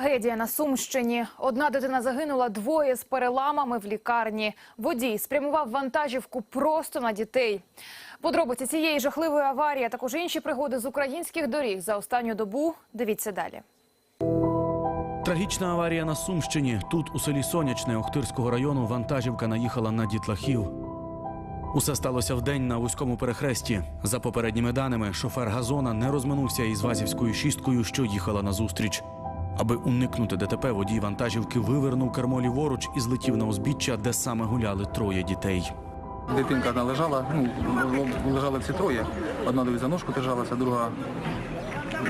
Трагедія на Сумщині. Одна дитина загинула, двоє з переламами в лікарні. Водій спрямував вантажівку просто на дітей. Подробиці цієї жахливої аварії, а також інші пригоди з українських доріг за останню добу. Дивіться далі. Трагічна аварія на Сумщині. Тут, у селі Сонячне Охтирського району, вантажівка наїхала на дітлахів. Усе сталося вдень на вузькому перехресті. За попередніми даними, шофер газона не розминувся із вазівською шісткою, що їхала назустріч. Аби уникнути ДТП, водій вантажівки вивернув кермо ліворуч і злетів на узбіччя, де саме гуляли троє дітей. Дитинка одна лежала, ну, лежали всі троє. Одна дивись за ножку держалася, друга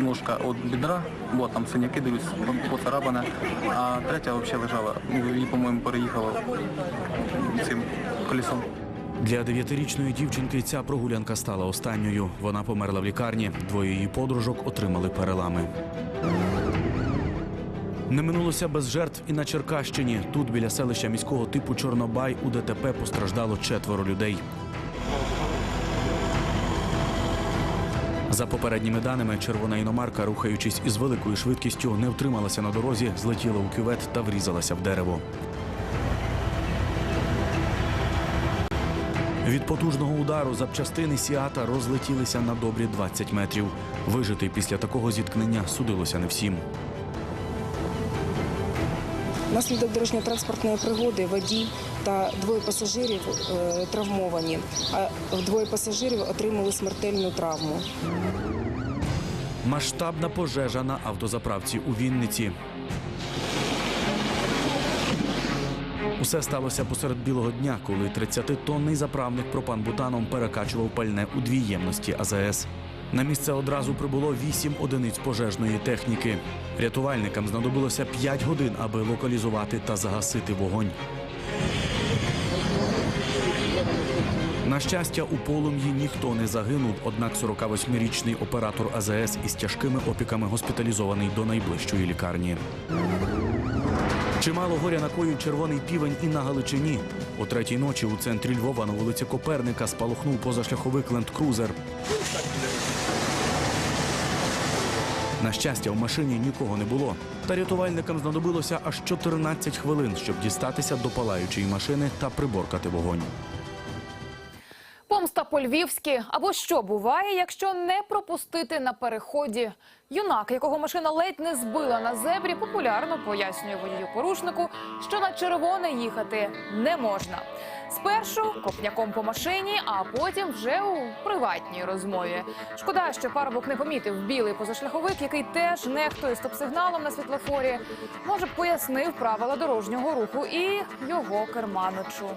ножка від бідра, бо там синяки дивись, поцарапане, а третя взагалі лежала. Її, по-моєму, переїхала цим колесом. Для дев'ятирічної дівчинки ця прогулянка стала останньою. Вона померла в лікарні. Двоє її подружок отримали перелами. Не минулося без жертв і на Черкащині. Тут, біля селища міського типу Чорнобай, у ДТП постраждало четверо людей. За попередніми даними, червона іномарка, рухаючись із великою швидкістю, не втрималася на дорозі, злетіла у кювет та врізалася в дерево. Від потужного удару запчастини Сіата розлетілися на добрі 20 метрів. Вижити після такого зіткнення судилося не всім. Внаслідок дорожньо-транспортної пригоди водій та двоє пасажирів е, травмовані, а двоє пасажирів отримали смертельну травму. Масштабна пожежа на автозаправці у Вінниці. Усе сталося посеред білого дня, коли 30-тонний заправник пропан-бутаном перекачував пальне у дві ємності АЗС. На місце одразу прибуло 8 одиниць пожежної техніки. Рятувальникам знадобилося 5 годин, аби локалізувати та загасити вогонь. На щастя, у полум'ї ніхто не загинув, однак 48-річний оператор АЗС із тяжкими опіками госпіталізований до найближчої лікарні. Чимало горя накоїв червоний півень і на Галичині. О третій ночі у центрі Львова на вулиці Коперника спалахнув позашляховик ленд-крузер. На щастя, в машині нікого не було. Та рятувальникам знадобилося аж 14 хвилин, щоб дістатися до палаючої машини та приборкати вогонь. Помста по-львівськи або що буває, якщо не пропустити на переході. Юнак, якого машина ледь не збила на зебрі, популярно пояснює водію порушнику, що на червоне їхати не можна. Спершу копняком по машині, а потім вже у приватній розмові. Шкода, що парубок не помітив білий позашляховик, який теж нехтує стоп-сигналом на світлофорі. Може, б пояснив правила дорожнього руху і його керманичу.